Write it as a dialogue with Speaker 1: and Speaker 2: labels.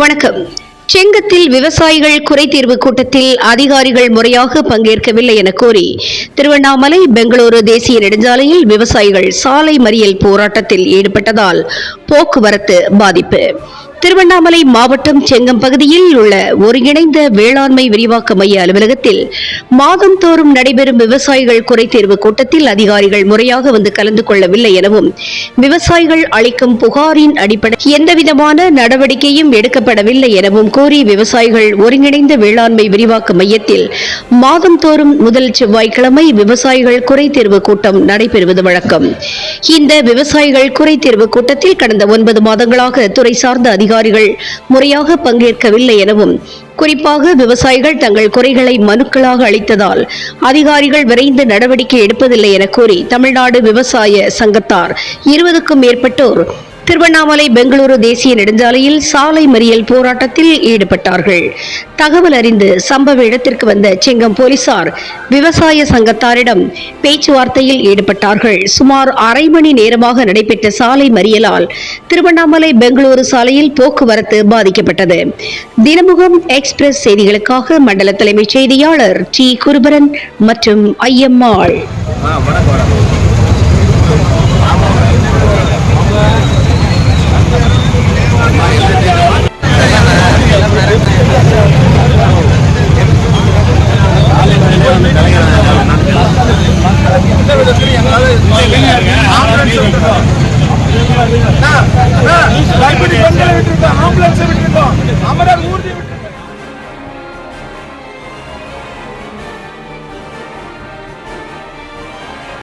Speaker 1: வணக்கம். செங்கத்தில் விவசாயிகள் குறைதீர்வு கூட்டத்தில் அதிகாரிகள் முறையாக பங்கேற்கவில்லை என கோரி திருவண்ணாமலை பெங்களூரு தேசிய நெடுஞ்சாலையில் விவசாயிகள் சாலை மறியல் போராட்டத்தில் ஈடுபட்டதால் போக்குவரத்து பாதிப்பு. திருவண்ணாமலை மாவட்டம் செங்கம் பகுதியில் உள்ள ஒருங்கிணைந்த வேளாண்மை விரிவாக்க மைய அலுவலகத்தில் மாதந்தோறும் நடைபெறும் விவசாயிகள் குறை தேர்வு கூட்டத்தில் அதிகாரிகள் முறையாக வந்து கலந்து கொள்ளவில்லை எனவும் விவசாயிகள் அளிக்கும் புகாரின் அடிப்படை எந்தவிதமான நடவடிக்கையும் எடுக்கப்படவில்லை எனவும் கூறி விவசாயிகள் ஒருங்கிணைந்த வேளாண்மை விரிவாக்க மையத்தில் மாதந்தோறும் முதல் செவ்வாய்க்கிழமை விவசாயிகள் குறை தேர்வு கூட்டம் நடைபெறுவது வழக்கம். இந்த விவசாயிகள் குறை தேர்வு கூட்டத்தில் கடந்த ஒன்பது மாதங்களாக துறை சார்ந்த அதிகாரிகள் முறையாக பங்கேற்கவில்லை எனவும் குறிப்பாக விவசாயிகள் தங்கள் குறைகளை மனுக்களாக அளித்ததால் அதிகாரிகள் விரைந்து நடவடிக்கை எடுப்பதில்லை என கூறி தமிழ்நாடு விவசாய சங்கத்தார் இருபதுக்கும் மேற்பட்டோர் திருவண்ணாமலை பெங்களூரு தேசிய நெடுஞ்சாலையில் சாலை மறியல் போராட்டத்தில் ஈடுபட்டார்கள். தகவல் அறிந்து சம்பவ இடத்திற்கு வந்த செங்கம் போலீசார் விவசாய சங்கத்தாரிடம் பேச்சுவார்த்தையில் ஈடுபட்டார்கள். சுமார் அரை மணி நேரமாக நடைபெற்ற சாலை மறியலால் திருவண்ணாமலை பெங்களூரு சாலையில் போக்குவரத்து பாதிக்கப்பட்டது. தினமுகம் எக்ஸ்பிரஸ் செய்திகளுக்காக மண்டல தலைமைச் செய்தியாளர் டி குருபரன் மற்றும் ஐயம்மாள்.
Speaker 2: கைப்பட்டி பெண்களை விட்டுருக்கோம் ஆம்புலன்ஸை விட்டுருக்கோம் அமரர் ஊர்தி விட்டு